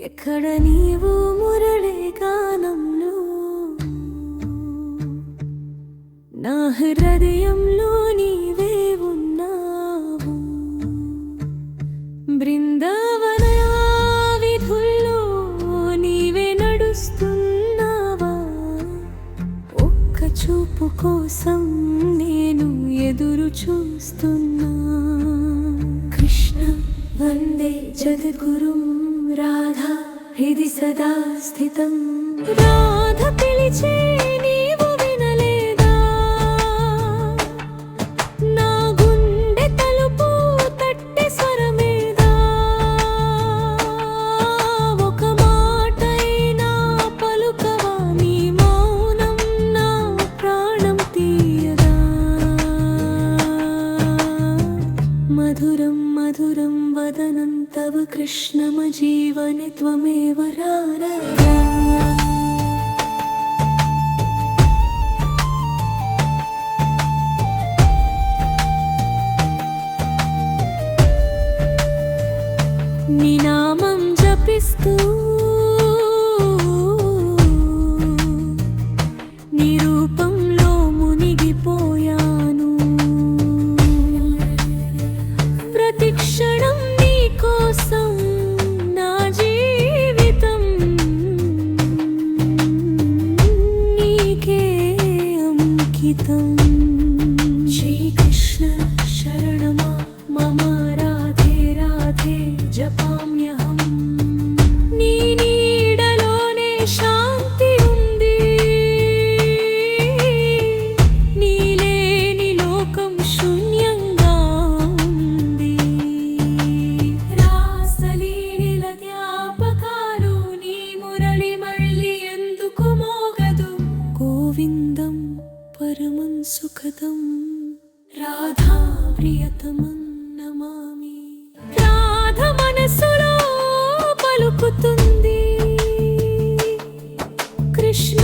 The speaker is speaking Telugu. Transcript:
ఎక్కడ నీవు మురళే గానంలో? నా హృదయంలో నీవే ఉన్నావు. బృందావన విధుల్లో నీవే నడుస్తున్నావా? ఒక్క చూపు కోసం నేను ఎదురు చూస్తున్నా. కృష్ణ వందే జగద్గురుం राधा हृदि सदा स्थितम्। మధురం మధురం వదనం తవ కృష్ణమ జీవని త్వమేవ రారగా నీ నామం జపిస్తూ 음. పరమం సుఖదం రాధా ప్రియతమం నమామి రాధ మనసులో పలుకుతుంది కృష్ణ